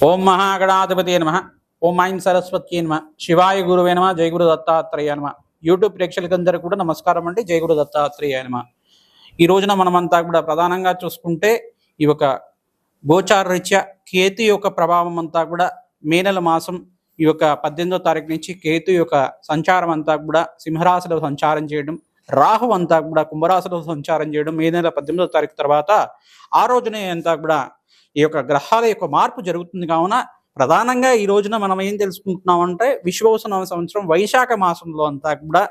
ఓం మహాగణాధిపతి నమ. ఓం ఐం సరస్వతి నమ. శివాయ గురువే నమ. జయగురు దత్తాత్రేయ నమ. యూట్యూబ్ ప్రేక్షకులందరూ కూడా నమస్కారం అండి. జయగురు దత్తాత్రేయ నమ. ఈ రోజున మనమంతా కూడా ప్రధానంగా చూసుకుంటే ఈ యొక్క గోచారరీత్యా కేతు యొక్క ప్రభావం అంతా కూడా మే నెల మాసం ఈ యొక్క పద్దెనిమిదో తారీఖు నుంచి కేతు యొక్క సంచారం అంతా కూడా సింహరాశిలో సంచారం చేయడం రాహు అంతా కూడా కుంభరాశిలో సంచారం చేయడం మే నెల పద్దెనిమిదో తారీఖు తర్వాత ఆ రోజునే అంతా కూడా ఈ యొక్క గ్రహాల యొక్క మార్పు జరుగుతుంది కావున ప్రధానంగా ఈ రోజున మనం ఏం తెలుసుకుంటున్నామంటే విశ్వవసన సంవత్సరం వైశాఖ మాసంలో అంతా కూడా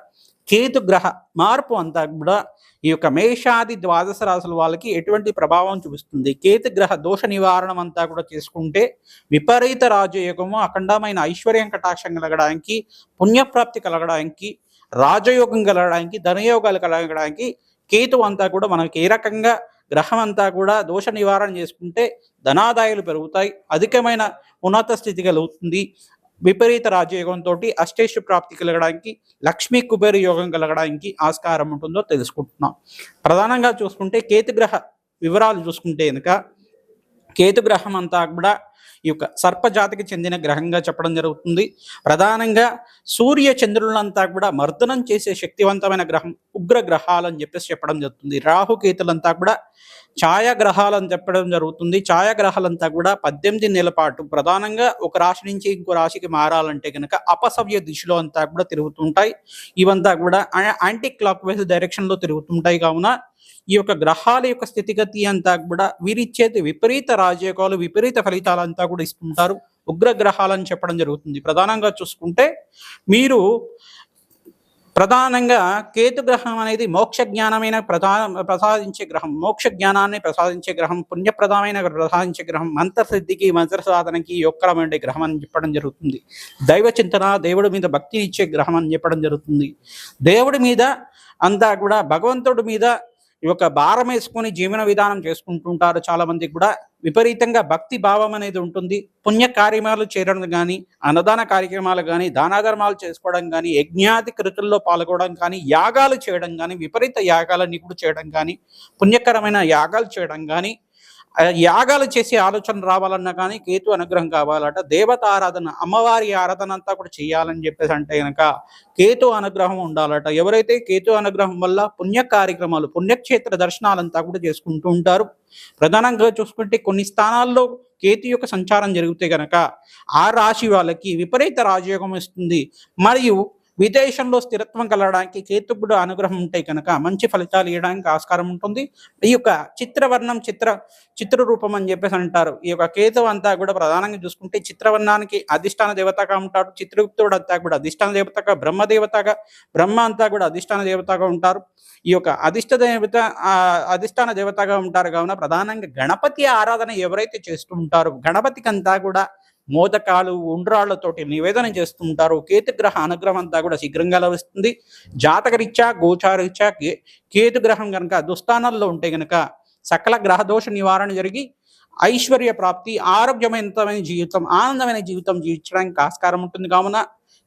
కేతు గ్రహ మార్పు అంతా కూడా ఈ యొక్క మేషాది ద్వాదశ రాశుల వాళ్ళకి ఎటువంటి ప్రభావం చూపిస్తుంది? కేతు గ్రహ దోష నివారణం అంతా కూడా చేసుకుంటే విపరీత రాజయోగము అఖండమైన ఐశ్వర్యం కటాక్షం కలగడానికి పుణ్యప్రాప్తి కలగడానికి రాజయోగం కలగడానికి ధనయోగాలు కలగడానికి కేతు అంతా కూడా మనకి ఏ రకంగా గ్రహం అంతా కూడా దోష నివారణ చేసుకుంటే ధనాదాయాలు పెరుగుతాయి అధికమైన ఉన్నత స్థితి కలుగుతుంది. విపరీత రాజయోగంతో అష్టేషు ప్రాప్తి కలగడానికి లక్ష్మీ కుబేర యోగం కలగడానికి ఆస్కారం ఉంటుందో తెలుసుకుంటున్నాం. ప్రధానంగా చూసుకుంటే కేతు గ్రహ వివరాలు చూసుకుంటే కనుక కేతు గ్రహం అంతా కూడా ఈ యొక్క సర్పజాతికి చెందిన గ్రహంగా చెప్పడం జరుగుతుంది. ప్రధానంగా సూర్య చంద్రులంతా కూడా మర్దనం చేసే శక్తివంతమైన గ్రహం ఉగ్ర గ్రహాలు అని చెప్పేసి చెప్పడం జరుగుతుంది. రాహు కేతులంతా కూడా ఛాయాగ్రహాలు అని చెప్పడం జరుగుతుంది. ఛాయాగ్రహాలంతా కూడా పద్దెనిమిది నెలల పాటు ప్రధానంగా ఒక రాశి నుంచి ఇంకో రాశికి మారాలంటే కనుక అపసవ్య దిశలో అంతా కూడా తిరుగుతుంటాయి. ఇవంతా కూడా యాంటీ క్లాక్ వైజ్ డైరెక్షన్లో తిరుగుతుంటాయి కావున ఈ యొక్క గ్రహాల యొక్క స్థితిగతి అంతా కూడా వీరిచ్చేది విపరీత రాజయోగాలు విపరీత ఫలితాలు ఫలితాలంతా కూడా ఇస్తుంటారు. ఉగ్రగ్రహాలని చెప్పడం జరుగుతుంది. ప్రధానంగా చూసుకుంటే మీరు ప్రధానంగా కేతు గ్రహం అనేది మోక్ష జ్ఞానమైన ప్రధాన ప్రసాదించే గ్రహం మోక్ష జ్ఞానాన్ని ప్రసాదించే గ్రహం పుణ్యప్రదమైన ప్రసాదించే గ్రహం మంత్రసిద్ధికి మంత్ర సాధనకి యొక్కరమైన గ్రహం అని చెప్పడం జరుగుతుంది. దైవ చింతన దేవుడి మీద భక్తి ఇచ్చే గ్రహం అని చెప్పడం జరుగుతుంది. దేవుడి మీద అంతా కూడా భగవంతుడి మీద ఈ యొక్క భారం వేసుకొని జీవన విధానం చేసుకుంటుంటారు. చాలా కూడా విపరీతంగా భక్తి భావం అనేది ఉంటుంది. పుణ్య కార్యక్రమాలు చేయడం కానీ అన్నదాన కార్యక్రమాలు కానీ దానాధర్మాలు చేసుకోవడం కానీ యజ్ఞాది కృతుల్లో పాల్గొనడం కానీ యాగాలు చేయడం కానీ విపరీత యాగాలన్నీ కూడా చేయడం కానీ పుణ్యకరమైన యాగాలు చేయడం కానీ యాగాలు చేసే ఆలోచన రావాలన్నా కానీ కేతు అనుగ్రహం కావాలట. దేవత ఆరాధన అమ్మవారి ఆరాధన అంతా కూడా చేయాలని చెప్పేసి అంటే కనుక కేతు అనుగ్రహం ఉండాలట. ఎవరైతే కేతు అనుగ్రహం వల్ల పుణ్య కార్యక్రమాలు పుణ్యక్షేత్ర దర్శనాలంతా కూడా చేసుకుంటూ ఉంటారు. ప్రధానంగా చూసుకుంటే కొన్ని స్థానాల్లో కేతు యొక్క సంచారం జరిగితే గనక ఆ రాశి వాళ్ళకి విపరీత రాజయోగం ఇస్తుంది మరియు విదేశంలో స్థిరత్వం కలగడానికి కేతుకుడు అనుగ్రహం ఉంటే కనుక మంచి ఫలితాలు ఇవ్వడానికి ఆస్కారం ఉంటుంది. ఈ యొక్క చిత్రవర్ణం చిత్ర చిత్ర రూపం అని చెప్పేసి అంటారు. ఈ యొక్క కేతువు అంతా కూడా ప్రధానంగా చూసుకుంటే చిత్రవర్ణానికి అధిష్టాన దేవతగా ఉంటాడు. చిత్రగుప్తుడు అంతా కూడా అధిష్టాన దేవతగా బ్రహ్మ దేవతగా బ్రహ్మ అంతా కూడా అధిష్టాన దేవతగా ఉంటారు. ఈ యొక్క అధిష్ట దేవత ఆ, అధిష్టాన దేవతగా ఉంటారు. కావున ప్రధానంగా గణపతి ఆరాధన ఎవరైతే చేస్తూ ఉంటారో గణపతికి అంతా కూడా మోదకాలు ఉండ్రాళ్ళతోటి నివేదన చేస్తుంటారు. కేతుగ్రహ అనుగ్రహం అంతా కూడా శీఘ్రంగా లభిస్తుంది. జాతకరీత్యా గోచారీత్యా కే కేతుగ్రహం కనుక దుస్థానాల్లో ఉంటే కనుక సకల గ్రహదోష నివారణ జరిగి ఐశ్వర్య ప్రాప్తి ఆరోగ్యమైనమైన జీవితం ఆనందమైన జీవితం జీవించడానికి ఆస్కారం ఉంటుంది కావున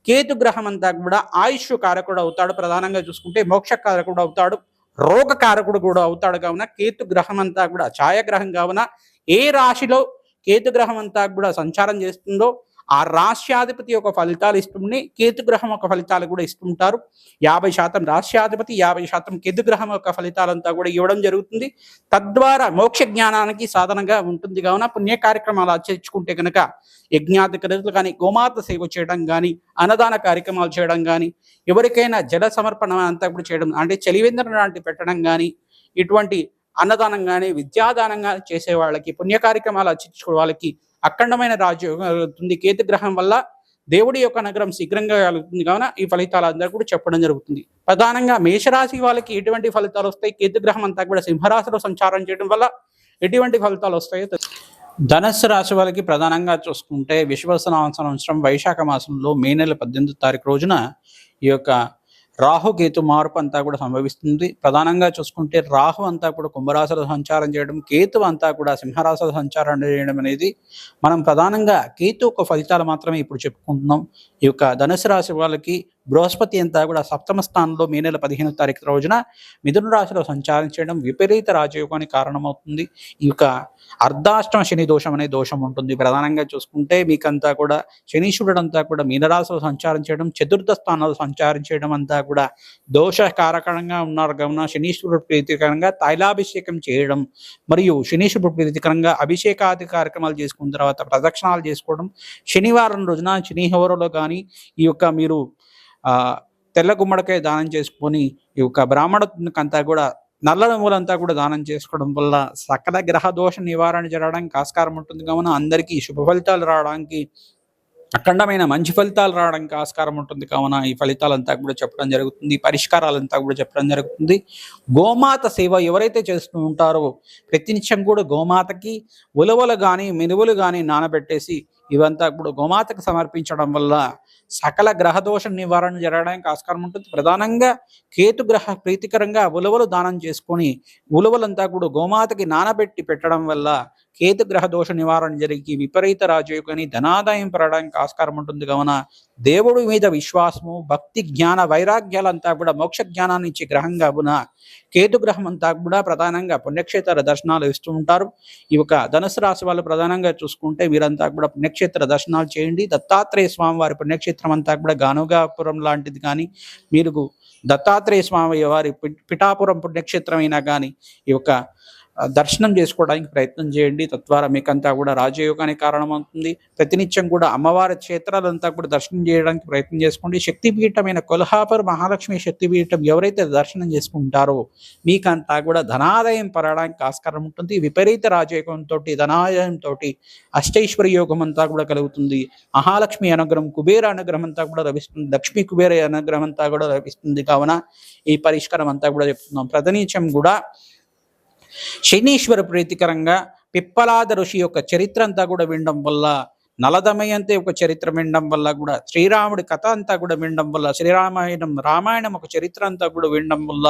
కేతు గ్రహం అంతా కూడా ఆయుష్ కారకుడు అవుతాడు. ప్రధానంగా చూసుకుంటే మోక్ష కారకుడు అవుతాడు. రోగ కారకుడు కూడా అవుతాడు కావున కేతు గ్రహం అంతా కూడా ఛాయాగ్రహం కావున ఏ రాశిలో కేతు గ్రహం అంతా కూడా సంచారం చేస్తుందో ఆ రాష్ట్రాధిపతి యొక్క ఫలితాలు ఇస్తుంది కేతు గ్రహం యొక్క ఫలితాలు కూడా ఇస్తుంటారు. యాభై శాతం రాష్ట్రాధిపతి యాభై శాతం కేతు గ్రహం యొక్క ఫలితాలంతా కూడా ఇవ్వడం జరుగుతుంది. తద్వారా మోక్ష జ్ఞానానికి సాధనంగా ఉంటుంది. కావున పుణ్య కార్యక్రమాలు ఆచరించుకుంటే కనుక యజ్ఞాది క్రియలు కానీ గోమాత సేవ చేయడం కానీ అన్నదాన కార్యక్రమాలు చేయడం కానీ ఎవరికైనా జల సమర్పణ అంతా కూడా చేయడం అంటే చలివేంద్రం లాంటి పెట్టడం కానీ ఇటువంటి అన్నదానం కానీ విద్యాదానం కానీ చేసే వాళ్ళకి పుణ్య కార్యక్రమాలు అర్చించుకునే వాళ్ళకి అఖండమైన రాజయోగం కలుగుతుంది. కేతు గ్రహం వల్ల దేవుడి యొక్క నగరం శీఘ్రంగా కలుగుతుంది. కావున ఈ ఫలితాలు అందరూ కూడా చెప్పడం జరుగుతుంది. ప్రధానంగా మేషరాశి వాళ్ళకి ఎటువంటి ఫలితాలు వస్తాయి? కేతు గ్రహం అంతా కూడా సింహరాశిలో సంచారం చేయడం వల్ల ఎటువంటి ఫలితాలు వస్తాయో ధనస్సు రాశి వాళ్ళకి ప్రధానంగా చూసుకుంటే విశ్వసనామ సంవత్సరం వైశాఖ మాసంలో మే నెల పద్దెనిమిది తారీఖు రోజున ఈ యొక్క రాహు కేతు మార్పు అంతా కూడా సంభవిస్తుంది. ప్రధానంగా చూసుకుంటే రాహు అంతా కూడా కుంభరాశిలో సంచారం చేయడం కేతు అంతా కూడా సింహరాశిలో సంచారం చేయడం అనేది మనం ప్రధానంగా కేతు ఒక ఫలితాలు మాత్రమే ఇప్పుడు చెప్పుకుంటున్నాం. ఈ యొక్క ధనుసు రాశి వాళ్ళకి బృహస్పతి అంతా కూడా సప్తమ స్థానంలో మే నెల పదిహేను తారీఖు రోజున మిథున రాశిలో సంచారం చేయడం విపరీత రాజయోగానికి కారణమవుతుంది. ఈ యొక్క అర్ధాష్టమ శని దోషం అనే దోషం ఉంటుంది. ప్రధానంగా చూసుకుంటే మీకంతా కూడా శనీశ్వరుడు అంతా కూడా మీనరాశిలో సంచారం చేయడం చతుర్థ స్థానంలో సంచారం చేయడం అంతా కూడా దోషకారకంగా ఉన్నారు కావున శనీశ్వరుడు ప్రీతికరంగా తైలాభిషేకం చేయడం మరియు శనీశ్వరుడు ప్రీతికరంగా అభిషేకాది కార్యక్రమాలు చేసుకున్న తర్వాత ప్రదక్షిణాలు చేసుకోవడం. శనివారం రోజున శనిహోరలో కానీ ఈ యొక్క మీరు తెల్ల గుమ్మడికాయ దానం చేసుకొని ఈ యొక్క బ్రాహ్మణకంతా కూడా నల్ల నువ్వులంతా కూడా దానం చేసుకోవడం వల్ల సకల గ్రహ దోష నివారణ జరగడానికి ఆస్కారం ఉంటుంది. కావున అందరికీ శుభ ఫలితాలు రావడానికి అఖండమైన మంచి ఫలితాలు రావడానికి ఆస్కారం ఉంటుంది. కావున ఈ ఫలితాలంతా కూడా చెప్పడం జరుగుతుంది. పరిష్కారాలంతా కూడా చెప్పడం జరుగుతుంది. గోమాత సేవ ఎవరైతే చేస్తూ ఉంటారో ప్రతినిత్యం కూడా గోమాతకి ఉలవలు కానీ మినువులు కానీ నానబెట్టేసి ఇవంతా కూడా గోమాతకు సమర్పించడం వల్ల సకల గ్రహ దోష నివారణ జరగడానికి ఆస్కారం ఉంటుంది. ప్రధానంగా కేతు గ్రహ ప్రీతికరంగా ఉలవలు దానం చేసుకొని ఉలవలంతా కూడా గోమాతకి నానబెట్టి పెట్టడం వల్ల కేతు గ్రహ దోష నివారణ జరిగి విపరీత రాజయోగని ధనాదాయం పెరగడానికి ఆస్కారం ఉంటుంది. కావున దేవుడి మీద విశ్వాసము భక్తి జ్ఞాన వైరాగ్యాలంతా కూడా మోక్ష జ్ఞానాన్ని ఇచ్చే గ్రహం కావున కేతు గ్రహం అంతా కూడా ప్రధానంగా పుణ్యక్షేత్ర దర్శనాలు ఇస్తూ ఉంటారు. ఈ యొక్క ధనుసు రాశి వాళ్ళు ప్రధానంగా చూసుకుంటే వీరంతా కూడా పుణ్యక్షేత్ర దర్శనాలు చేయండి. దత్తాత్రేయ స్వామి వారి పుణ్యక్షేత్రం అంతా కూడా గానుగాపురం లాంటిది కానీ మీరు దత్తాత్రేయ స్వామి వారి పి- పిఠాపురం పుణ్యక్షేత్రం అయినా కానీ ఈ యొక్క దర్శనం చేసుకోవడానికి ప్రయత్నం చేయండి. తద్వారా మీకంతా కూడా రాజయోగానికి కారణమవుతుంది. ప్రతినిత్యం కూడా అమ్మవారి క్షేత్రాలంతా కూడా దర్శనం చేయడానికి ప్రయత్నం చేసుకోండి. శక్తిపీఠమైన కొల్హాపూర్ మహాలక్ష్మి శక్తిపీఠం ఎవరైతే దర్శనం చేసుకుంటారో మీకంతా కూడా ధనాదాయం పెరగడానికి ఆస్కారం ఉంటుంది. విపరీత రాజయోగంతో ధనాదాయంతో అష్టైశ్వర్య యోగం అంతా కూడా కలుగుతుంది. మహాలక్ష్మి అనుగ్రహం కుబేర అనుగ్రహం అంతా కూడా లభిస్తుంది. లక్ష్మీ కుబేర అనుగ్రహం అంతా కూడా లభిస్తుంది. కావున ఈ పరిష్కారం అంతా కూడా చెప్తున్నాం. ప్రతినిత్యం కూడా శనీశ్వర ప్రీతికరంగా పిప్పలాద ఋషి యొక్క చరిత్ర అంతా కూడా వినడం వల్ల నలదమయంతి ఒక చరిత్ర వినడం వల్ల కూడా శ్రీరాముడి కథ అంతా కూడా వినడం వల్ల శ్రీరామాయణం రామాయణం ఒక చరిత్ర అంతా కూడా వినడం వల్ల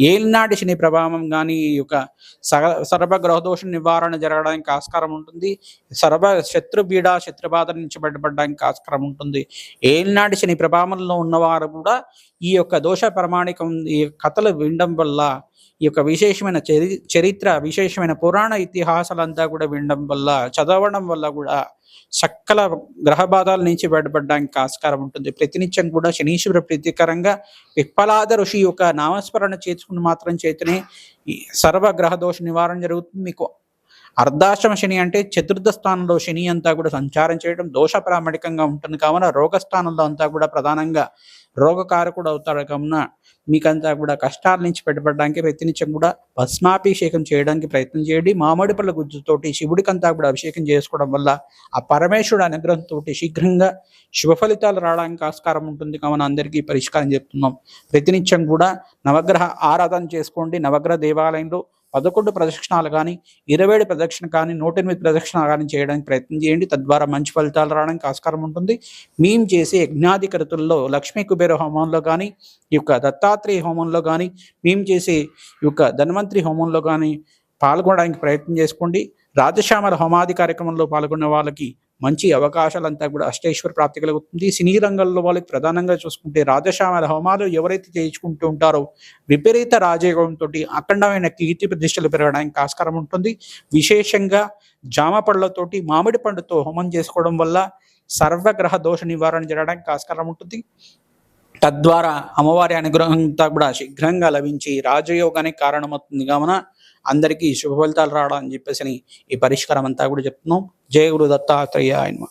ఏలినాటి శని ప్రభావం కానీ ఈ యొక్క సగ సర్వ నివారణ జరగడానికి ఆస్కారం ఉంటుంది. సర్వ శత్రుబీడ శత్రుబాధ నుంచి బయటపడడానికి ఆస్కారం ఉంటుంది. ఏలినాటి శని ప్రభావంలో ఉన్నవారు కూడా ఈ యొక్క దోష ప్రమాణికం ఈ కథలు వినడం వల్ల ఈ యొక్క విశేషమైన చరి చరిత్ర విశేషమైన పురాణ ఇతిహాసాలంతా కూడా వినడం వల్ల చదవడం వల్ల కూడా సకల గ్రహబాధాల నుంచి బయటపడడానికి ఆస్కారం ఉంటుంది. ప్రతినిత్యం కూడా శనీశ్వర ప్రీతికరంగా విప్పలాద ఋషి యొక్క నామస్మరణ చేసుకుని మాత్రం చేతనే ఈ సర్వ గ్రహ దోష నివారణ జరుగుతుంది. మీకు అర్ధాశ్రమ శని అంటే చతుర్థ స్థానంలో శని అంతా కూడా సంచారం చేయడం దోష ప్రామాణికంగా ఉంటుంది. కావున రోగ స్థానంలో అంతా కూడా ప్రధానంగా రోగకారకుడు అవుతాడు. కావున మీకంతా కూడా కష్టాల నుంచి బయటపడడానికి ప్రతినిత్యం కూడా భస్మాభిషేకం చేయడానికి ప్రయత్నం చేయండి. మామిడి పళ్ళ గుజ్జుతోటి శివుడికంతా కూడా అభిషేకం చేసుకోవడం వల్ల ఆ పరమేశ్వరుడు అనుగ్రహంతో శీఘ్రంగా శుభ ఫలితాలు రావడానికి ఆస్కారం ఉంటుంది. కావున అందరికీ పరిష్కారం చెప్తున్నాం. ప్రతినిత్యం కూడా నవగ్రహ ఆరాధన చేసుకోండి. నవగ్రహ దేవాలయంలో పదకొండు ప్రదక్షిణాలు కానీ ఇరవై ఏడు ప్రదక్షిణ కానీ నూట ఎనిమిది ప్రదక్షిణాలు కానీ చేయడానికి ప్రయత్నం చేయండి. తద్వారా మంచి ఫలితాలు రావడానికి ఆస్కారం ఉంటుంది. మేము చేసే యజ్ఞాధికృతుల్లో లక్ష్మీ కుబేర హోమంలో కానీ ఈ యొక్క దత్తాత్రేయ హోమంలో కానీ మేము చేసే ఈ యొక్క ధన్వంతరి హోమంలో కానీ పాల్గొనడానికి ప్రయత్నం చేసుకోండి. రాజశ్యామల హోమాది కార్యక్రమంలో పాల్గొన్న వాళ్ళకి మంచి అవకాశాలంతా కూడా అష్టేశ్వర ప్రాప్తి కలుగుతుంది. సినీ రంగంలో వాళ్ళకి ప్రధానంగా చూసుకుంటే రాజశ్యామల హోమాలు ఎవరైతే చేయించుకుంటూ ఉంటారో విపరీత రాజయోగంతో అఖండమైన కీర్తి ప్రతిష్టలు పెరగడానికి ఆస్కారం ఉంటుంది. విశేషంగా జామ పళ్ళతోటి మామిడి పండుతో హోమం చేసుకోవడం వల్ల సర్వగ్రహ దోష నివారణ జరగడానికి ఆస్కారం ఉంటుంది. తద్వారా అమ్మవారి అనుగ్రహంతో అంతా కూడా శీఘ్రంగా లభించి రాజయోగానికి కారణమవుతుంది. కావున అందరికీ శుభ ఫలితాలు రావడం అని చెప్పేసి ఈ పరిష్కారం అంతా కూడా చెప్తున్నాం. జయ గురు దత్తాత్రేయ ఆయన